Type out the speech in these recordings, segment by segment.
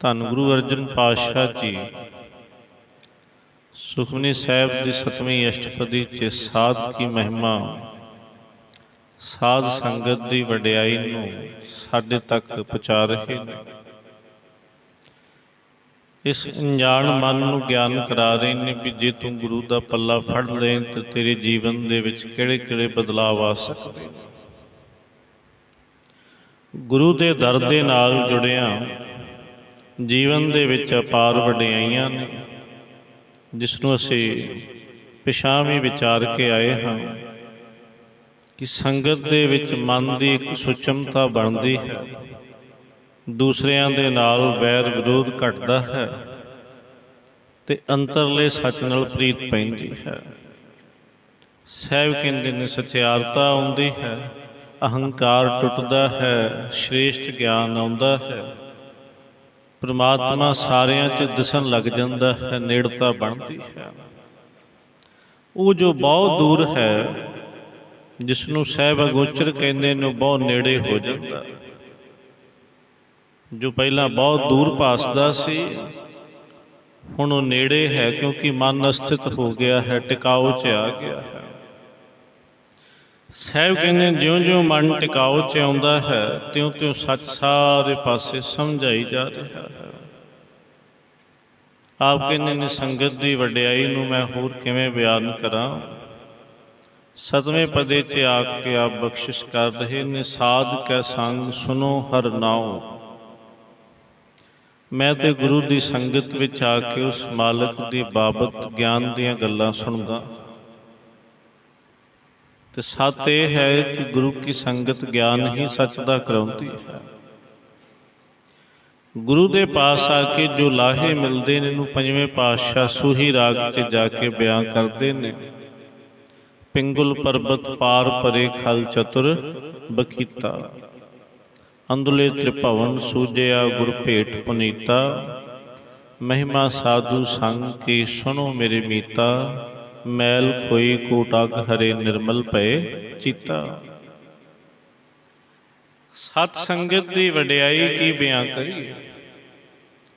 ਧੰਨ ਗੁਰੂ ਅਰਜਨ ਪਾਤਸ਼ਾਹ ਜੀ। ਸੁਖਮਨੀ ਸਾਹਿਬ ਦੀ ਸਤਵੀਂ ਅਸ਼ਟਪਦੀ ਚ ਸਾਧ ਕੀ ਮਹਿਮਾ, ਸਾਧ ਸੰਗਤ ਦੀ ਵਡਿਆਈ ਨੂੰ ਸਾਡੇ ਤੱਕ ਪਹੁੰਚਾ ਰਹੇ ਨੇ। ਇਸ ਅਣਜਾਣ ਮਨ ਨੂੰ ਗਿਆਨ ਕਰਾ ਰਹੇ ਨੇ ਵੀ ਜੇ ਤੂੰ ਗੁਰੂ ਦਾ ਪੱਲਾ ਫੜ ਲੈ ਤੇ ਤੇਰੇ ਜੀਵਨ ਦੇ ਵਿੱਚ ਕਿਹੜੇ-ਕਿਹੜੇ ਬਦਲਾਅ ਆ ਸਕਦੇ ਨੇ। ਗੁਰੂ ਦੇ ਦਰ ਦੇ ਨਾਲ ਜੁੜਿਆ ਜੀਵਨ ਦੇ ਵਿੱਚ ਅਪਾਰ ਵਡਿਆਈਆਂ ਨੇ ਜਿਸ ਨੂੰ ਅਸੀਂ ਪਿਛਾਵੇਂ ਵਿਚਾਰ ਕੇ ਆਏ ਹਾਂ ਕਿ ਸੰਗਤ ਦੇ ਵਿੱਚ ਮਨ ਦੀ ਇੱਕ ਸੁਚਮਤਾ ਬਣਦੀ ਹੈ, ਦੂਸਰਿਆਂ ਦੇ ਨਾਲ ਵੈਰ ਵਿਰੋਧ ਘਟਦਾ ਹੈ ਤੇ ਅੰਤਰਲੇ ਸੱਚ ਨਾਲ ਪ੍ਰੀਤ ਪੈਂਦੀ ਹੈ। ਸਹਿਬ ਕਹਿੰਦੇ ਨੇ, ਸਚਿਆਰਤਾ ਆਉਂਦੀ ਹੈ, ਅਹੰਕਾਰ ਟੁੱਟਦਾ ਹੈ, ਸ਼੍ਰੇਸ਼ਟ ਗਿਆਨ ਆਉਂਦਾ ਹੈ। ਪ੍ਰਮਾਤਮਾ ਸਾਰਿਆਂ 'ਚ ਦਿਸਣ ਲੱਗ ਜਾਂਦਾ ਹੈ, ਨੇੜਤਾ ਬਣਦੀ ਹੈ। ਉਹ ਜੋ ਬਹੁਤ ਦੂਰ ਹੈ ਜਿਸ ਨੂੰ ਸਹਿਬ ਅਗੋਚਰ ਕਹਿੰਦੇ ਨੇ ਬਹੁਤ ਨੇੜੇ ਹੋ ਜਾਂਦਾ। ਜੋ ਪਹਿਲਾਂ ਬਹੁਤ ਦੂਰ ਪਾਸਦਾ ਸੀ, ਹੁਣ ਉਹ ਨੇੜੇ ਹੈ ਕਿਉਂਕਿ ਮਨ ਅਸਥਿਤ ਹੋ ਗਿਆ ਹੈ ਟਿਕਾਓ 'ਚ ਆ ਗਿਆ ਹੈ। ਸਹਿਬ ਕਹਿੰਦੇ ਜਿਉਂ-ਜਿਉਂ ਮਨ ਟਿਕਾਓ 'ਚ ਆਉਂਦਾ ਹੈ, ਤਿਉਂ-ਤਿਉਂ ਸੱਚ ਸਾਰੇ ਪਾਸੇ ਸਮਝਾਈ ਜਾ ਰਿਹਾ ਹੈ। ਆਪ ਕਹਿੰਦੇ ਨੇ, ਸੰਗਤ ਦੀ ਵਡਿਆਈ ਨੂੰ ਮੈਂ ਹੋਰ ਕਿਵੇਂ ਬਿਆਨ ਕਰਾਂ? ਸਤਵੇਂ ਪਦੇ 'ਚ ਆ ਕੇ ਆਪ ਬਖਸ਼ਿਸ਼ ਕਰ ਰਹੇ ਨੇ, ਸਾਧ ਕੈ ਸੰਗ ਸੁਨੋ ਹਰ ਨਾਉ। ਮੈਂ ਤੇ ਗੁਰੂ ਦੀ ਸੰਗਤ ਵਿੱਚ ਆ ਕੇ ਉਸ ਮਾਲਕ ਦੀ ਬਾਬਤ ਗਿਆਨ ਦੀਆਂ ਗੱਲਾਂ ਸੁਣਦਾ। ਤੇ ਸੱਤ ਇਹ ਹੈ ਕਿ ਗੁਰੂ ਕੀ ਸੰਗਤ ਗਿਆਨ ਹੀ ਸੱਚ ਦਾ ਕਰਾਉਂਦੀ ਹੈ। ਗੁਰੂ ਦੇ ਪਾਸ ਆ ਕੇ ਜੋ ਲਾਹੇ ਮਿਲਦੇ ਨੇ ਨੂੰ ਪੰਜਵੇਂ ਪਾਤਸ਼ਾਹ ਸੂਹੀ ਰਾਗ 'ਚ ਜਾ ਕੇ ਬਿਆਨ ਕਰਦੇ ਨੇ। ਪਿੰਗੁਲ ਪਰਬਤ ਪਾਰ ਪਰੇ ਖਲ ਚਤੁਰ ਬਕੀਤਾ ਅੰਦੁਲੇ ਤ੍ਰਿਭਵਨ ਸੂਜਿਆ ਗੁਰ ਭੇਟ ਪੁਨੀਤਾ। ਮਹਿਮਾ ਸਾਧੂ ਸੰਗ ਕੀ ਸੁਣੋ ਮੇਰੇ ਮੀਤਾ। ਮੈਲ ਖੋਈ ਕੋਟਾਗ ਹਰੇ ਨਿਰਮਲ ਪਏ ਚੀਤਾ। ਸਤ ਸੰਗਤ ਦੀ ਵਡਿਆਈ ਕੀ ਬਿਆਨ ਕਰੀਏ?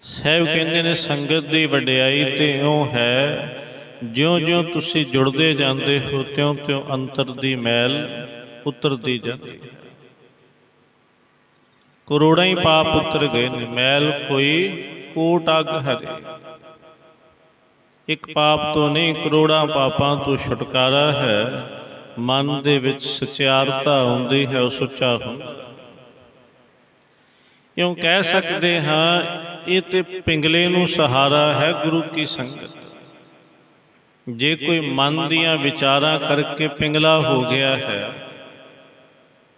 ਸਹਿਬ ਕਹਿੰਦੇ ਨੇ, ਸੰਗਤ ਦੀ ਵਡਿਆਈ ਤੇ ਉਹ ਹੈ, ਜਿਉਂ-ਜਿਉਂ ਤੁਸੀਂ ਜੁੜਦੇ ਜਾਂਦੇ ਹੋ, ਤਿਉਂ-ਤਿਉਂ ਅੰਤਰ ਦੀ ਮੈਲ ਉਤਰਦੀ ਜਾਂਦੀ ਹੈ। ਕਰੋੜਾਂ ਹੀ ਪਾਪ ਉਤਰ ਗਏ ਨੇ, ਮੈਲ ਖੋਈ ਕੋਟ ਅਗ ਹਰੇ। ਇੱਕ ਪਾਪ ਤੋਂ ਨਹੀਂ, ਕਰੋੜਾਂ ਪਾਪਾਂ ਤੋਂ ਛੁਟਕਾਰਾ ਹੈ। ਮਨ ਦੇ ਵਿੱਚ ਸਚਿਆਰਤਾ ਆਉਂਦੀ ਹੈ, ਉਹ ਸੁੱਚਾ ਹੁੰਦਾ ਇਉਂ ਕਹਿ ਸਕਦੇ ਹਾਂ, ਇਹ ਤੇ ਪਿੰਗਲੇ ਨੂੰ ਸਹਾਰਾ ਹੈ ਗੁਰੂ ਕੀ ਸੰਗਤ। ਜੇ ਕੋਈ ਮਨ ਦੀਆਂ ਵਿਚਾਰਾਂ ਕਰਕੇ ਪਿੰਗਲਾ ਹੋ ਗਿਆ ਹੈ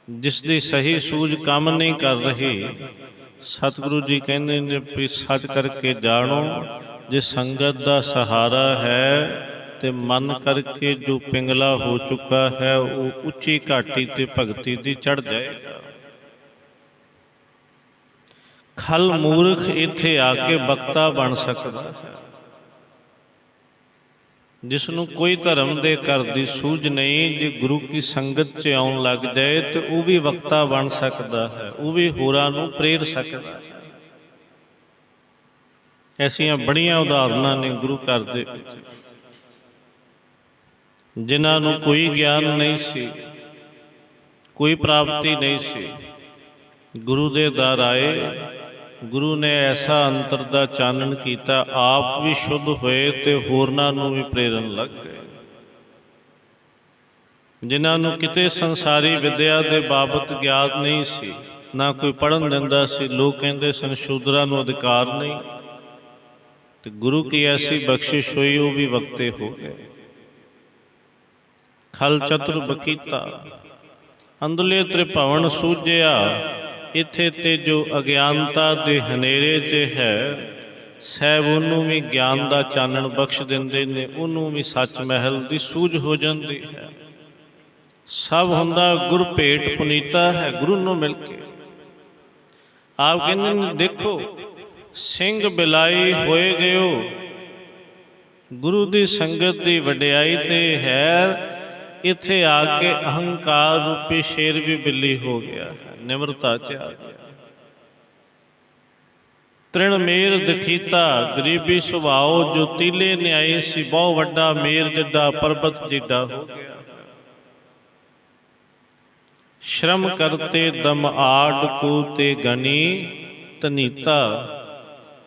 ਜਿਸ ਦੀ ਸਹੀ ਸੂਝ ਕੰਮ ਨਹੀਂ ਕਰ ਰਹੀ, ਸਤਿਗੁਰੂ ਜੀ ਕਹਿੰਦੇ ਨੇ ਵੀ ਸੱਚ ਕਰਕੇ ਜਾਣੋ ਜੇ ਸੰਗਤ ਦਾ ਸਹਾਰਾ ਹੈ ਤੇ ਮਨ ਕਰਕੇ ਜੋ ਪਿੰਗਲਾ ਹੋ ਚੁੱਕਾ ਹੈ, ਉਹ ਉੱਚੀ ਘਾਟੀ ਤੇ ਭਗਤੀ ਦੀ ਚੜ ਜਾਏਗਾ। ਖਲ ਮੂਰਖ ਇੱਥੇ ਆ ਕੇ ਬਖਤਾ ਬਣ ਸਕਦਾ ਹੈ। ਜਿਸ ਨੂੰ ਕੋਈ ਧਰਮ ਦੇ ਘਰ ਦੀ ਸੂਝ ਨਹੀਂ, ਜੇ ਗੁਰੂ ਕੀ ਸੰਗਤ 'ਚ ਆਉਣ ਲੱਗ ਜਾਏ, ਤੇ ਉਹ ਵੀ ਵਕਤਾ ਬਣ ਸਕਦਾ ਹੈ, ਉਹ ਵੀ ਹੋਰਾਂ ਨੂੰ ਪ੍ਰੇਰ ਸਕਦਾ ਹੈ। ਐਸੀਆਂ ਬੜੀਆਂ ਉਦਾਹਰਨਾਂ ਨੇ ਗੁਰੂ ਘਰ ਦੇ ਜਿਨ੍ਹਾਂ ਨੂੰ ਕੋਈ ਗਿਆਨ ਨਹੀਂ ਸੀ, ਕੋਈ ਪ੍ਰਾਪਤੀ ਨਹੀਂ ਸੀ। ਗੁਰੂ ਦੇ ਦਰ ਆਏ, ਗੁਰੂ ਨੇ ਐਸਾ ਅੰਤਰ ਦਾ ਚਾਨਣ ਕੀਤਾ, ਆਪ ਵੀ ਸ਼ੁੱਧ ਹੋਏ ਤੇ ਹੋਰਨਾਂ ਨੂੰ ਵੀ ਪ੍ਰੇਰਨ ਲੱਗ ਗਏ। ਜਿਨ੍ਹਾਂ ਨੂੰ ਕਿਤੇ ਸੰਸਾਰੀ ਵਿਦਿਆ ਦੇ ਬਾਬਤ ਗਿਆਨ ਨਹੀਂ ਸੀ, ਨਾ ਕੋਈ ਪੜਨ ਦਿੰਦਾ ਸੀ, ਲੋਕ ਕਹਿੰਦੇ ਸਨ, ਸ਼ੂਦਰਾਂ ਨੂੰ ਅਧਿਕਾਰ ਨਹੀਂ। ਤੇ ਗੁਰੂ ਕੀ ਐਸੀ ਬਖਸ਼ਿਸ਼ ਹੋਈ ਉਹ ਵੀ ਵਕਤੇ ਹੋ ਗਏ। ਖਲ ਚਤੁਰ ਬਕੀਤਾ ਅੰਦਲੇ ਤ੍ਰਿਭਵਨ ਸੂਝਿਆ, ਇੱਥੇ ਤੇ ਜੋ ਅਗਿਆਨਤਾ ਦੇ ਹਨੇਰੇ 'ਚ ਹੈ, ਸਹਿਬ ਉਹਨੂੰ ਵੀ ਗਿਆਨ ਦਾ ਚਾਨਣ ਬਖਸ਼ ਦਿੰਦੇ ਨੇ, ਉਹਨੂੰ ਵੀ ਸੱਚ ਮਹਿਲ ਦੀ ਸੂਝ ਹੋ ਜਾਂਦੀ ਹੈ। ਸਭ ਹੁੰਦਾ ਗੁਰ ਭੇਟ ਪੁਨੀਤਾ ਹੈ ਗੁਰੂ ਨੂੰ ਮਿਲ ਕੇ। ਆਪ ਕਹਿੰਦੇ ਨੇ, ਦੇਖੋ ਸਿੰਘ ਬਿਲਾਈ ਹੋਏ ਗਇਓ ਗੁਰੂ ਦੀ ਸੰਗਤ ਦੀ ਵਡਿਆਈ ਤੇ ਹੈ ਇੱਥੇ ਆ ਕੇ ਅਹੰਕਾਰ ਰੂਪੀ ਸ਼ੇਰ ਵੀ ਬਿੱਲੀ ਹੋ ਗਿਆ, ਨਿਮਰਤਾ ਚ ਆ ਗਿਆ। ਤ੍ਰਿਣ ਮੇਰ ਦਖੀਤਾ, ਗਰੀਬੀ ਸੁਭਾਓ, ਜੋ ਤੀਲੇ ਨਿਆਏ ਸੀ, ਬਹੁ ਵੱਡਾ ਮੇਰ ਜਿੱਡਾ ਪਰਬਤ ਜਿੱਡਾ ਹੋ ਗਿਆ। ਸ਼ਰਮ ਕਰਤੇ ਦਮ ਆੜ ਕੋ ਤੇ ਗਨੀ ਤਨੀਤਾ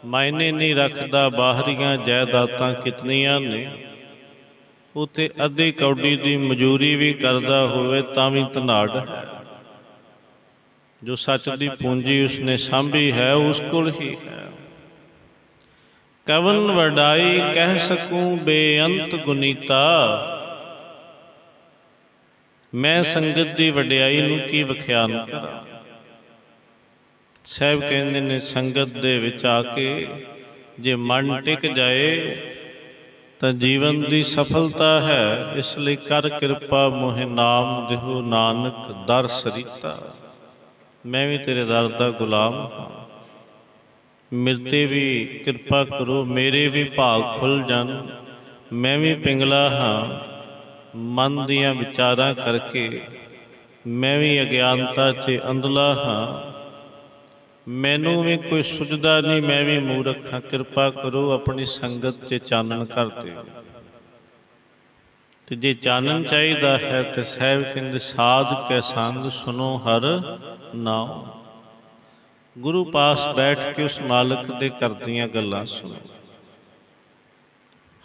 ਮਾਇਨੇ ਨਹੀਂ ਰੱਖਦਾ ਬਾਹਰੀਆਂ ਜਾਇਦਾਦਾਂ ਕਿਤਨੀਆਂ ਨੇ। ਉਤੇ ਅੱਧੀ ਕੌਡੀ ਦੀ ਮਜ਼ਦੂਰੀ ਵੀ ਕਰਦਾ ਹੋਵੇ ਤਾਂ ਵੀ ਧਨਾੜ। ਜੋ ਸੱਚ ਦੀ ਪੂੰਜੀ ਉਸਨੇ ਸਾਂਭੀ ਹੈ ਉਸ ਕੋਲ ਹੀ ਹੈ ਕਵਨ ਵਡਾਈ ਕਹਿ ਸਕੂੰ ਬੇਅੰਤ ਗੁਨੀਤਾ। ਮੈਂ ਸੰਗਤ ਦੀ ਵਡਿਆਈ ਨੂੰ ਕੀ ਵਿਖਿਆਨ ਕਰਾਂ? ਸਾਹਿਬ ਕਹਿੰਦੇ ਨੇ, ਸੰਗਤ ਦੇ ਵਿੱਚ ਆ ਕੇ ਜੇ ਮਨ ਟਿਕ ਜਾਏ, ਤਾਂ ਜੀਵਨ ਦੀ ਸਫਲਤਾ ਹੈ। ਇਸ ਲਈ ਕਰ ਕਿਰਪਾ ਮੋਹਿ ਨਾਮ ਦਿਹੋ ਨਾਨਕ ਦਰ ਸਰੀਤਾ। ਮੈਂ ਵੀ ਤੇਰੇ ਦਰ ਦਾ ਗੁਲਾਮ ਹਾਂ। ਮੇਰੇ ਤੇ ਵੀ ਕਿਰਪਾ ਕਰੋ, ਮੇਰੇ ਵੀ ਭਾਗ ਖੁੱਲ ਜਾਣ। ਮੈਂ ਵੀ ਪਿੰਗਲਾ ਹਾਂ। ਮਨ ਦੀਆਂ ਵਿਚਾਰਾਂ ਕਰਕੇ ਮੈਂ ਵੀ ਅਗਿਆਨਤਾ 'ਚ ਅੰਧਲਾ ਹਾਂ। ਮੈਨੂੰ ਵੀ ਕੋਈ ਸੁਝਦਾ ਨਹੀਂ, ਮੈਂ ਵੀ ਮੂਰਖ ਹਾਂ। ਕਿਰਪਾ ਕਰੋ ਆਪਣੀ ਸੰਗਤ 'ਚ ਚਾਨਣ ਕਰ ਦਿਓ। ਤੇ ਜੇ ਚਾਨਣ ਚਾਹੀਦਾ ਹੈ ਤੇ ਸਾਹਿਬ ਕਹਿੰਦੇ, ਸਾਧ ਕੈ ਸੰਗ ਸੁਨੋ ਹਰ ਨਾਮ ਗੁਰੂ ਪਾਸ ਬੈਠ ਕੇ ਉਸ ਮਾਲਕ ਦੇ ਕਰਦੀਆਂ ਗੱਲਾਂ ਸੁਣੋ।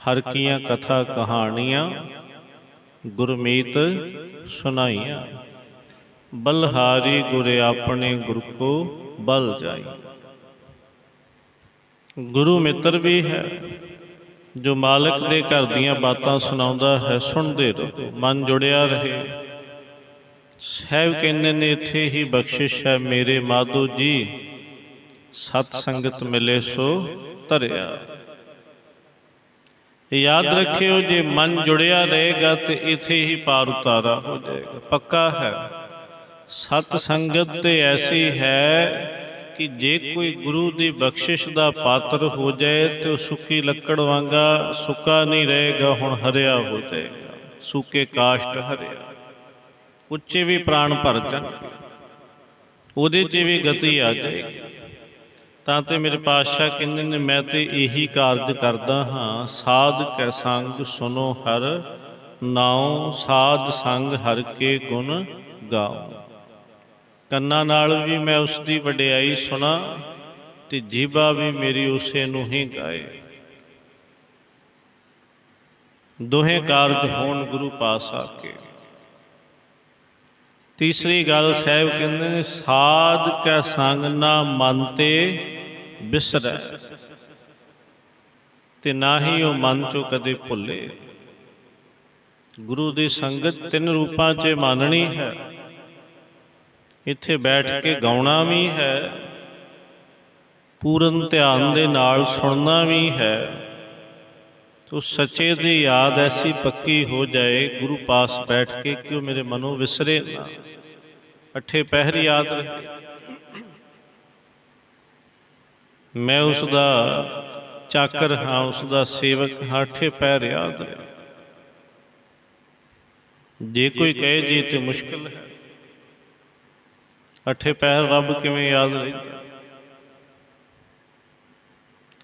ਹਰ ਕੀਆਂ ਕਥਾ ਕਹਾਣੀਆਂ, ਗੁਰਮੀਤ ਸੁਣਾਈਆਂ। ਬਲਹਾਰੀ ਗੁਰ ਆਪਣੇ ਗੁਰ ਕੋ ਬਲ ਜਾਈ। ਗੁਰੂ ਮਿੱਤਰ ਵੀ ਹੈ, ਜੋ ਮਾਲਕ ਦੇ ਘਰ ਦੀਆਂ ਬਾਤਾਂ ਸੁਣਾਉਂਦਾ ਹੈ, ਸੁਣਦੇ ਰਹੋ, ਮਨ ਜੁੜਿਆ ਰਹੇ। ਸਾਹਿਬ ਕਹਿੰਦੇ ਨੇ, ਇੱਥੇ ਹੀ ਬਖਸ਼ਿਸ਼ ਹੈ ਮੇਰੇ ਮਾਧੋ ਜੀ, ਸਤ ਸੰਗਤ ਮਿਲੇ ਸੋ ਧਰਿਆ। ਯਾਦ ਰੱਖਿਓ, ਜੇ ਮਨ ਜੁੜਿਆ ਰਹੇਗਾ ਤੇ ਇੱਥੇ ਹੀ ਪਾਰ ਉਤਾਰਾ ਹੋ ਜਾਏਗਾ, ਪੱਕਾ ਹੈ। ਸਤ ਸੰਗਤ ਤੇ ਐਸੀ ਹੈ ਕਿ ਜੇ ਕੋਈ ਗੁਰੂ ਦੀ ਬਖਸ਼ਿਸ਼ ਦਾ ਪਾਤਰ ਹੋ ਜਾਏ ਤੇ ਉਹ ਸੁੱਕੀ ਲੱਕੜ ਵਾਂਗਾ ਸੁੱਕਾ ਨਹੀਂ ਰਹੇਗਾ, ਹੁਣ ਹਰਿਆ ਹੋ ਜਾਏਗਾ। ਸੁੱਕੇ ਕਾਸ਼ਟ ਹਰਿਆ। ਉੱਚੇ ਵੀ ਪ੍ਰਾਣ ਭਰ ਜਾਣ, ਉਹਦੇ 'ਚ ਵੀ ਗਤੀ ਆ ਜਾਏਗੀ। ਤਾਂ ਤੇ ਮੇਰੇ ਪਾਤਸ਼ਾਹ ਕਹਿੰਦੇ ਨੇ, ਮੈਂ ਤੇ ਇਹੀ ਕਾਰਜ ਕਰਦਾ ਹਾਂ, ਸਾਧ ਕੈ ਸੰਗ ਸੁਨੋ ਹਰ, ਨਾਉ ਸਾਧ ਸੰਗ ਹਰ ਕੇ ਗੁਣ ਗਾਓ ਕੰਨਾਂ ਨਾਲ ਵੀ ਮੈਂ ਉਸ ਦੀ ਵਡਿਆਈ ਸੁਣਾ ਤੇ ਜੀਬਾ ਵੀ ਮੇਰੀ ਉਸੇ ਨੂੰ ਹੀ ਗਾਏ। ਦੋਹੇ ਕਾਰਜ ਹੋਣ ਗੁਰੂ ਪਾਸ ਆ ਕੇ। ਤੀਸਰੀ ਗੱਲ ਸਾਹਿਬ ਕਹਿੰਦੇ ਨੇ, ਸਾਧ ਕੈ ਸੰਗ ਨਾ ਮਨ ਤੇ ਬਿਸਰੈ, ਤੇ ਨਾ ਹੀ ਉਹ ਮਨ ਚੋਂ ਕਦੇ ਭੁੱਲੇ। ਗੁਰੂ ਦੀ ਸੰਗਤ ਤਿੰਨ ਰੂਪਾਂ 'ਚ ਮਾਨਣੀ ਹੈ। ਇੱਥੇ ਬੈਠ ਕੇ ਗਾਉਣਾ ਵੀ ਹੈ। ਪੂਰਨ ਧਿਆਨ ਦੇ ਨਾਲ ਸੁਣਨਾ ਵੀ ਹੈ। ਤੋ ਸੱਚੇ ਦੀ ਯਾਦ ਐਸੀ ਪੱਕੀ ਹੋ ਜਾਏ, ਗੁਰੂ ਪਾਸ ਬੈਠ ਕੇ ਕਿ ਉਹ ਮੇਰੇ ਮਨੋਂ ਵਿਸਰੇ ਨਾ। ਅਠੇ ਪਹਿਰ ਯਾਦ ਰਹੇ। ਮੈਂ ਉਸ ਦਾ ਚਾਕਰ ਹਾਂ, ਉਸ ਦਾ ਸੇਵਕ ਹਾਂ, ਅਠੇ ਪਹਿਰ ਯਾਦ ਰਹੇ। ਜੇ ਕੋਈ ਕਹੇ ਜੀ ਤੇ ਮੁਸ਼ਕਲ ਹੈ। ਅੱਠੇ ਪਹਿਰ ਰੱਬ ਕਿਵੇਂ ਯਾਦ ਰਹੇ?